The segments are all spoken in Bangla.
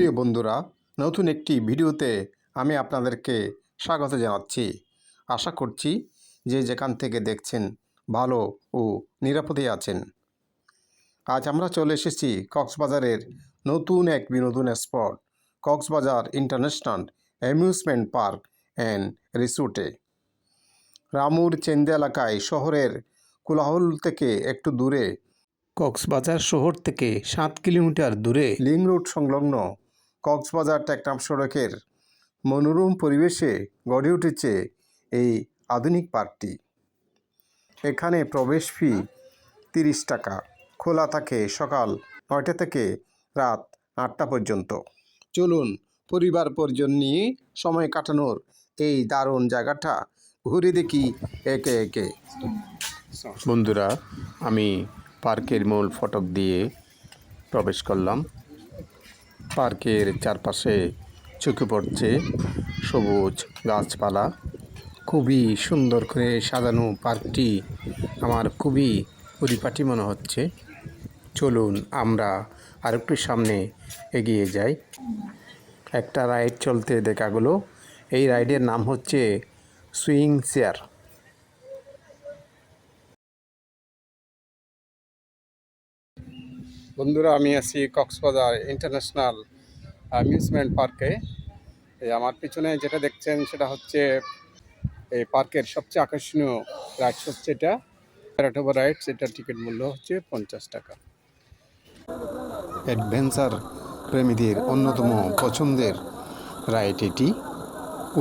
প্রিয় বন্ধুরা, নতুন একটি ভিডিওতে আমি আপনাদেরকে স্বাগত জানাচ্ছি। আশা করছি যে যেখান থেকে দেখছেন ভালো ও নিরাপদে আছেন। আজ আমরা চলে এসেছি কক্সবাজারের নতুন এক বিনোদন spot, Cox's Bazar international amusement park and রিসোর্টে। রামুর চেন্দে এলাকায় শহরের কোলাহল থেকে একটু দূরে, কক্সবাজার শহর থেকে সাত কিলোমিটার দূরে লিং রোড সংলগ্ন কক্সবাজার টেকনাফ সড়কের মনোরম পরিবেশে গড়ে উঠেছে এই আধুনিক পার্কটি। এখানে প্রবেশ ফি তিরিশ টাকা, খোলা থাকে সকাল নয়টা থেকে রাত আটটা পর্যন্ত। চলুন পরিবার পরিজন নিয়ে সময় কাটানোর এই দারুণ জায়গাটা ঘুরে দেখি একে একে। বন্ধুরা, আমি পার্কের মূল ফটক দিয়ে প্রবেশ করলাম। পার্কের চারপাশে চোখে পড়ছে সবুজ গাছপালা। খুবই সুন্দর করে সাজানো পার্কটি আমার খুবই পরিপাটি মনে হচ্ছে। চলুন আমরা আরেকটু সামনে এগিয়ে যাই। একটা রাইড চলতে দেখা গেলো। এই রাইডের নাম হচ্ছে সুইং চেয়ার। বন্ধুরা, আমি আছি কক্সবাজার ইন্টারন্যাশনাল অ্যামিউজমেন্ট পার্কে। আমার পিছনে যেটা দেখছেন, সেটা হচ্ছে এই পার্কের সবচেয়ে আকর্ষণীয় রাইডস হচ্ছে এটা। প্যারাটোবা রাইডস এটার টিকিট মূল্য হচ্ছে পঞ্চাশ টাকা। অ্যাডভেঞ্চার প্রেমীদের অন্যতম পছন্দের রাইড এটি।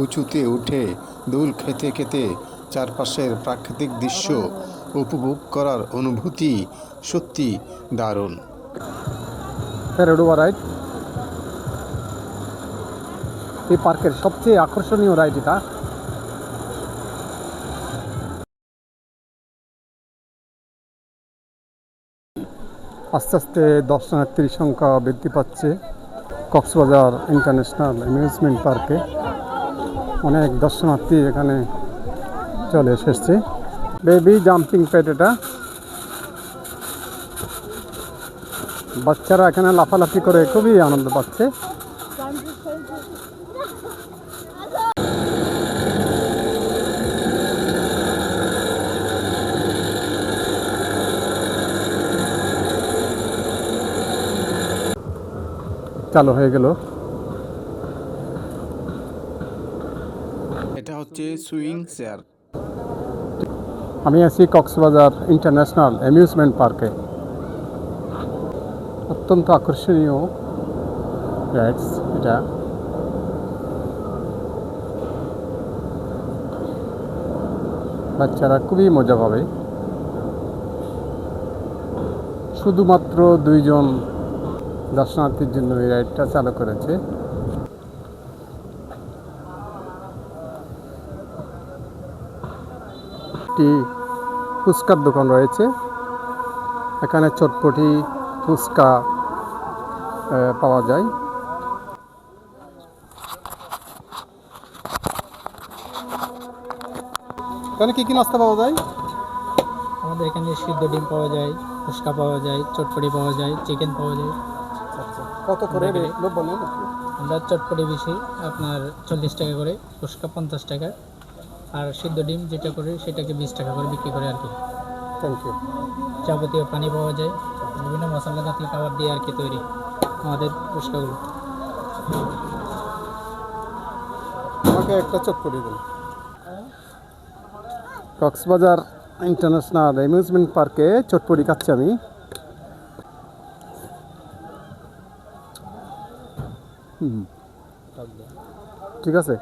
উঁচুতে উঠে দুল খেতে খেতে চারপাশের প্রাকৃতিক দৃশ্য উপভোগ করার অনুভূতি সত্যি দারুণ। প্যারাডোবা রাইড। এই পার্কের সবচেয়ে আকর্ষণীয় রাইড এটা। আস্তে আস্তে দর্শনার্থীর সংখ্যা বৃদ্ধি পাচ্ছে কক্সবাজার ইন্টারন্যাশনাল অ্যামিউজমেন্ট পার্কে। অনেক দর্শনার্থী এখানে চলে এসেছে। বেবি জাম্পিং প্যাড এটা। বাচ্চারা এখানে লাফালাফি করে খুবই আনন্দ পাচ্ছে। চালু হয়ে গেল। এটা হচ্ছে সুইং চেয়ার আমি আছি কক্সবাজার ইন্টারন্যাশনাল অ্যামিউজমেন্ট পার্কে। অত্যন্ত আকর্ষণীয়। রাইডস এটা। বাচ্চারা খুবই মজা পাবে। শুধুমাত্র দুইজন দর্শনার্থীর জন্য এই রাইডটা চালু করেছে। একটি ফুচকার দোকান রয়েছে। এখানে চটপটি ফুচকা পাওয়া যায়। এখানে কি কি নাস্তা পাওয়া যায়? আমাদের এখানে সিদ্ধ ডিম পাওয়া যায় ফুচকা পাওয়া যায় চটপটি পাওয়া যায় চিকেন পাওয়া যায়। কত করে। আমরা চটপটি বেশি আপনার চল্লিশ টাকা করে ফুচকা পঞ্চাশ টাকা। আর সিদ্ধ ডিম যেটা করে সেটাকে বিশ টাকা করে বিক্রি করে আর কি। থ্যাংক ইউ যাবতীয় পানি পাওয়া যায় বিভিন্ন মশলা জাতীয় খাবার দিয়ে আর কি তৈরি। আমাদের ফুচকাগুলো আমাকে একটা চটপটি দিন। কক্সবাজার ইন্টারন্যাশনাল অ্যামিউজমেন্ট পার্কে চটপটি খাচ্ছি আমি। ঠিক আছে।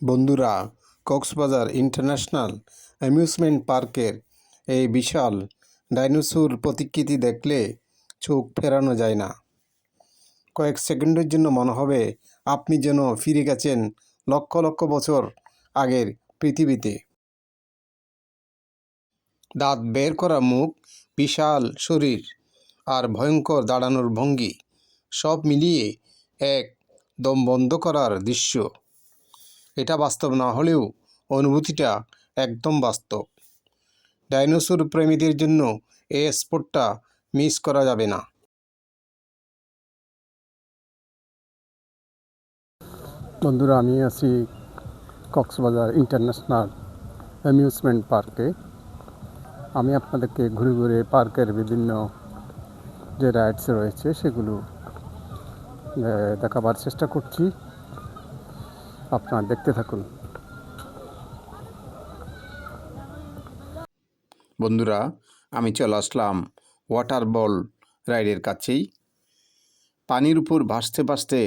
বন্ধুরা কক্সবাজার ইন্টারন্যাশনাল অ্যামিউজমেন্ট পার্কের এই বিশাল ডাইনোসর প্রতিকৃতি দেখলে চোখ ফেরানো যায় না। কয়েক সেকেন্ডের জন্য মনে হবে আপনি যেন ফিরে গেছেন লক্ষ লক্ষ বছর আগের পৃথিবীতে। দাঁত বের করা মুখ, বিশাল শরীর আর ভয়ঙ্কর দাঁড়ানোর ভঙ্গি সব মিলিয়ে এক দম বন্ধ করার দৃশ্য। এটা বাস্তব না হলেও অনুভূতিটা একদম বাস্তব। ডাইনোসর প্রেমীদের জন্য এই স্পটটা মিস করা যাবে না। বন্ধুরা, আমি আছি কক্সবাজার ইন্টারন্যাশনাল অ্যামিউজমেন্ট পার্কে। আমি আপনাদেরকে ঘুরে ঘুরে পার্কের বিভিন্ন যে রাইডস রয়েছে সেগুলো দেখাবার চেষ্টা করছি। আপনারা দেখতে থাকুন। বন্ধুরা, আমি চলে আসলাম ওয়াটার বল রাইডের কাছেই। পানির উপর ভাসতে ভাসতে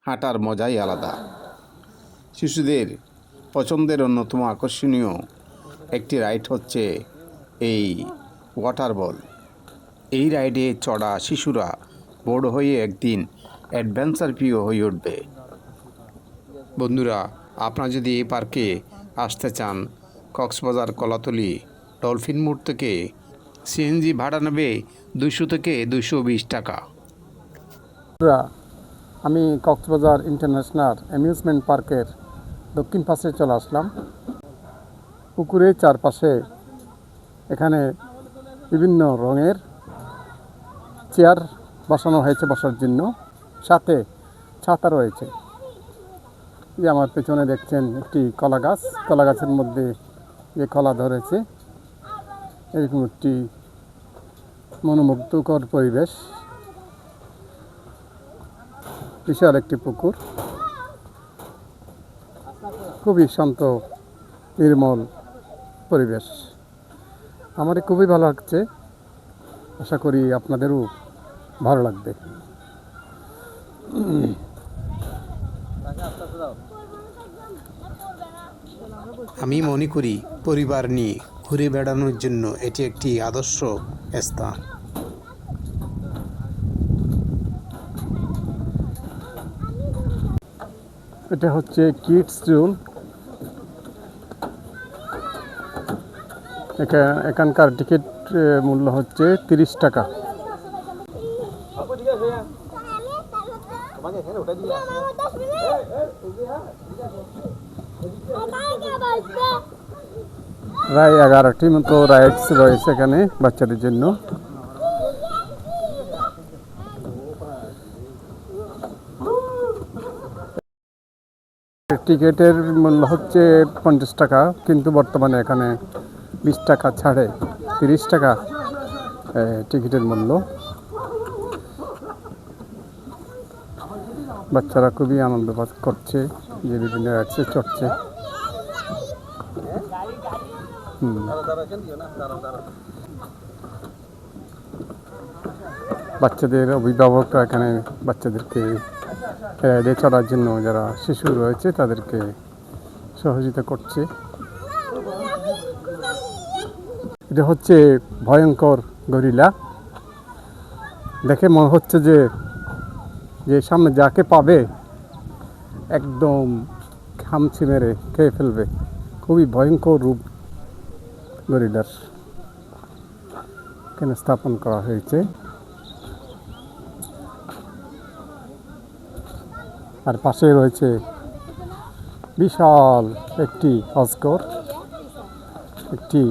হাঁটার মজাই আলাদা। শিশুদের পছন্দের অন্যতম আকর্ষণীয় একটি রাইড হচ্ছে এই ওয়াটার বল এই রাইডে চড়া শিশুরা বড় হয়ে একদিন অ্যাডভেঞ্চার প্রিয় হয়ে উঠবে। বন্ধুরা, আপনারা যদি এই পার্কে আসতে চান, কক্সবাজার কলাতলি ডলফিন মোড় থেকে, সিএনজি ভাড়া নেবে দুশো থেকে দুশো বিশ টাকা। আমি কক্সবাজার ইন্টারন্যাশনাল অ্যামিউজমেন্ট পার্কের দক্ষিণ পাশে চলে আসলাম। পুকুরের চারপাশে এখানে বিভিন্ন রঙের চেয়ার বসানো হয়েছে বসার জন্য। সাথে ছাতা রয়েছে। যে আমার পেছনে দেখছেন একটি কলা গাছ। কলা গাছের মধ্যে যে কলা ধরেছে, এরকম একটি মনোমুগ্ধকর পরিবেশ। বিশাল একটি পুকুর। খুবই শান্ত, নির্মল পরিবেশ। আমার খুবই ভালো লাগছে। আশা করি আপনাদেরও ভালো লাগবে। আমি মনে করি পরিবার নিয়ে ঘুরে বেড়ানোর জন্য এটি একটি আদর্শ স্থান। এটা হচ্ছে কিডস জোন। এখা- এখানকার টিকিট মূল্য হচ্ছে তিরিশ টাকা। প্রায় এগারোটি মতো রাইডস রয়েছে এখানে বাচ্চাদের জন্য টিকিটের মূল্য হচ্ছে পঞ্চাশ টাকা, কিন্তু বর্তমানে এখানে বিশ টাকা ছাড়ে, তিরিশ টাকা টিকিটের মূল্য বাচ্চারা খুবই আনন্দ করছে, যে বিভিন্ন রাইডসে চড়ছে। বাচ্চাদের অভিভাবকরা এখানে বাচ্চাদেরকে রাইডে চড়ার জন্য যারা শিশু রয়েছে, তাদেরকে সহযোগিতা করছে। এটা হচ্ছে ভয়ঙ্কর গরিলা। দেখে মনে হচ্ছে যে যে সামনে যাকে পাবে, একদম খামছি মেরে খেয়ে ফেলবে। খুবই ভয়ঙ্কর রূপ গরিলার এখানে স্থাপন করা হয়েছে। আর পাশে রয়েছে বিশাল একটি অস্কর একটি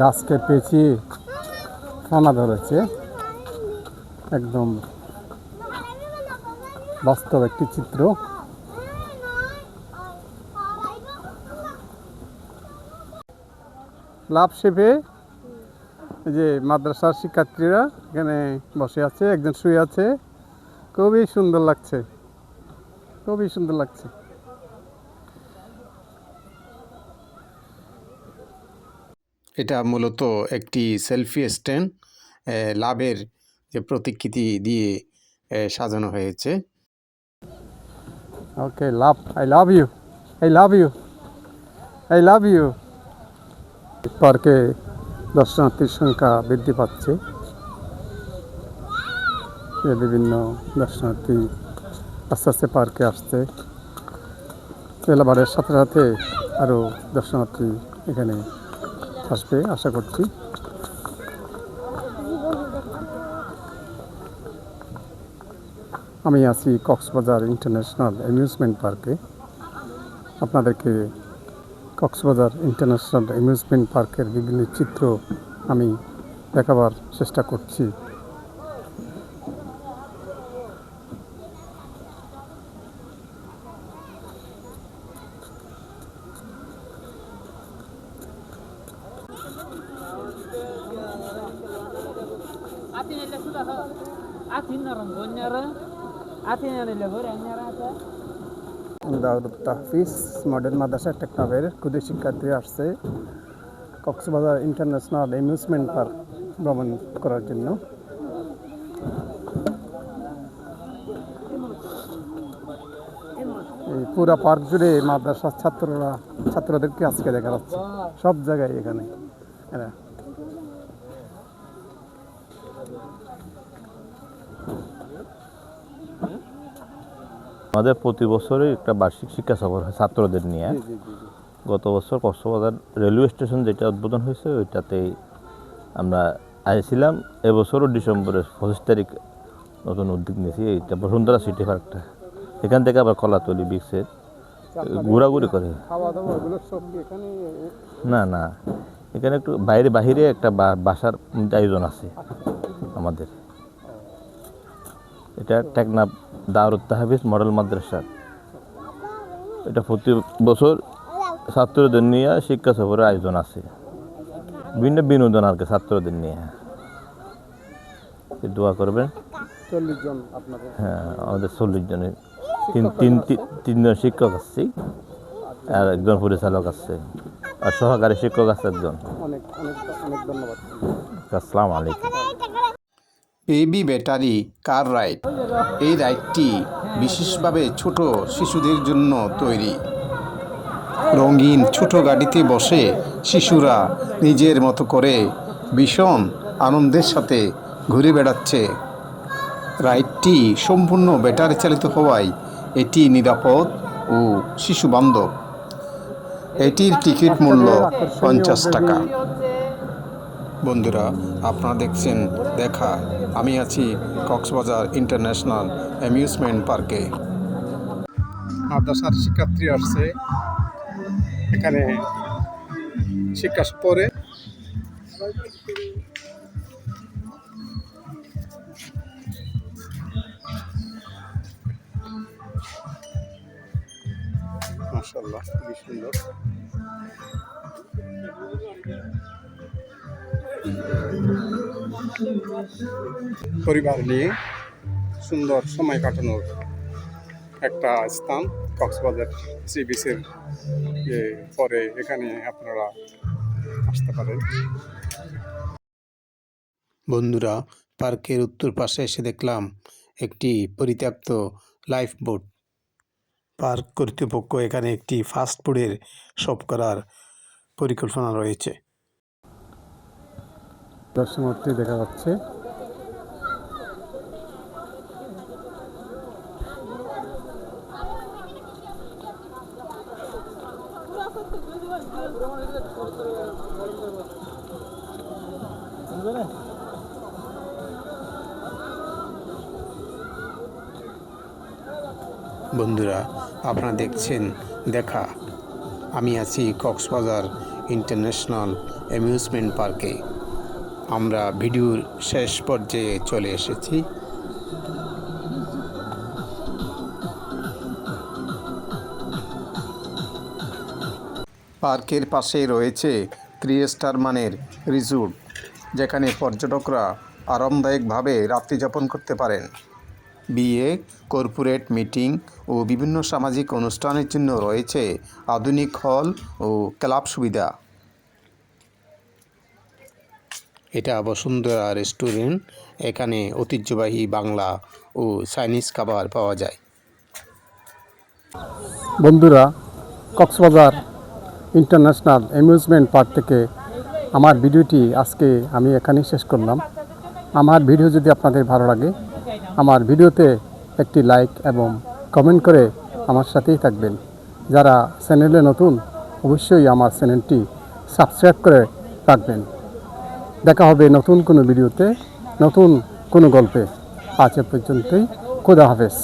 গাছকে পেঁচিয়ে ফনা ধরেছে। একদম বাস্তব একটি চিত্র। লাভ শেপে যে মাদ্রাসার শিক্ষার্থীরা এখানে বসে আছে একজন শুয়ে আছে। খুবই সুন্দর লাগছে। খুবই সুন্দর লাগছে। এটা মূলত একটি সেলফি স্ট্যান্ড লাভের যে প্রতিকৃতি দিয়ে সাজানো হয়েছে। Okay love I love you I love you I love you পার্কে দর্শনার্থীর সংখ্যা বৃদ্ধি পাচ্ছে। বিভিন্ন দর্শনার্থী আস্তে আস্তে পার্কে আসছে। এলাবারের সাথে সাথে আরও দর্শনার্থী এখানে আসবে, আশা করছি। আমি আছি কক্সবাজার ইন্টারন্যাশনাল অ্যামিউজমেন্ট পার্কে। আপনাদেরকে কক্সবাজার ইন্টারন্যাশনাল অ্যামিউজমেন্ট পার্কের বিভিন্ন চিত্র আমি দেখাবার চেষ্টা করছি Atin ile sudah ho. Atin orang gonyara. Atin gorengnya তাহফিজ মডেল মাদ্রাসা টেকনাবের ক্ষুদে শিক্ষার্থী আসছে কক্সবাজার ইন্টারন্যাশনাল অ্যামিউজমেন্ট পার্ক ভ্রমণ করার জন্য। এই পুরা পার্ক জুড়ে মাদ্রাসার ছাত্ররা, ছাত্রদেরকে আজকে দেখা যাচ্ছে। সব জায়গায় এখানে। এরা আমাদের প্রতি বছরই একটা বার্ষিক শিক্ষা সফর হয় ছাত্রদের নিয়ে। গত বছর কক্সবাজার রেলওয়ে স্টেশন যেটা উদ্বোধন হয়েছে ওইটাতেই আমরা আসছিলাম এবছরও ডিসেম্বরের পঁচিশ তারিখ নতুন উদ্যোগ নিয়েছি এইটা বসুন্ধরা সিটি পার্কটা। এখান থেকে আবার কলাতলি বিক্সের ঘোরাঘুরি করে। না না। এখানে একটু বাইরে বাহিরে একটা বাসার আয়োজন আছে আমাদের। এটা টেকনাফ দারুত তাহাবিজ মডেল মাদ্রাসা। এটা প্রতি বছর ছাত্রদের নিয়ে শিক্ষা সফরের আয়োজন আছে। বিভিন্ন বিনোদন আর কি ছাত্রদের নিয়ে। দোয়া করবেন। চল্লিশ জন আপনাদের। হ্যাঁ আমাদের চল্লিশ জনের। তিন তিন তিন- তিনজন শিক্ষক আসছি আর একজন পরিচালক আছে আর সহকারী শিক্ষক আছে একজন। অনেক অনেক অনেক ধন্যবাদ। আসসালামু আলাইকুম। Baby battery car ride? এই রাইডটি বিশেষভাবে ছোট শিশুদের জন্য তৈরি। রঙিন ছোট গাড়িতে বসে শিশুরা নিজের মতো করে ভীষণ আনন্দের সাথে ঘুরে বেড়াচ্ছে। রাইডটি সম্পূর্ণ ব্যাটারি চালিত হওয়ায় এটি নিরাপদ ও শিশু বান্ধব এটির টিকিট মূল্য পঞ্চাশ টাকা। বন্ধুরা, আপনারা দেখছেন দেখা। আমি আছি কক্সবাজার ইন্টারন্যাশনাল অ্যামিউজমেন্ট পার্কে। মাদ্রাসার শিক্ষার্থী আসছে। এখানে শিক্ষা পরে মাশাল্লাহ খুবই সুন্দর। পরিবার নিয়ে সুন্দর সময় কাটানোর একটা স্থান, কক্সবাজার সি বিচের পরে এখানে আপনারা আসতে পারেন। বন্ধুরা, পার্কের উত্তর পাশে এসে দেখলাম একটি পরিত্যক্ত লাইফ বোট। পার্ক কর্তৃপক্ষ এখানে একটি ফাস্ট ফুডের শপ করার পরিকল্পনা রয়েছে। দর্শনার্থী দেখা যাচ্ছে। বন্ধুরা আপনারা দেখছেন দেখা। আমি আছি কক্সবাজার ইন্টারন্যাশনাল অ্যামিউজমেন্ট পার্কে। আমরা ভিডিওর শেষ পর্যায়ে চলে এসেছি। পার্কের পাশে রয়েছে থ্রি স্টার মানের রিসোর্ট, যেখানে পর্যটকরা আরামদায়কভাবে রাত্রিযাপন করতে পারেন। বিয়ে, কর্পোরেট মিটিং ও বিভিন্ন সামাজিক অনুষ্ঠানের জন্য রয়েছে আধুনিক হল ও ক্লাব সুবিধা। এটা বসুন্ধরা রেস্টুরেন্ট। এখানে ঐতিহ্যবাহী বাংলা ও চাইনিজ খাবার পাওয়া যায়। বন্ধুরা, কক্সবাজার ইন্টারন্যাশনাল অ্যামিউজমেন্ট পার্ক থেকে আমার ভিডিওটি আজকে আমি এখানেই শেষ করলাম। আমার ভিডিও যদি আপনাদের ভালো লাগে, আমার ভিডিওতে একটি লাইক এবং কমেন্ট করে আমার সাথেই থাকবেন। যারা চ্যানেলে নতুন, অবশ্যই আমার চ্যানেলটি সাবস্ক্রাইব করে রাখবেন। দেখা হবে নতুন কোনো ভিডিওতে নতুন কোনো গল্পে। আজ পর্যন্তই। খোদা হাফেজ।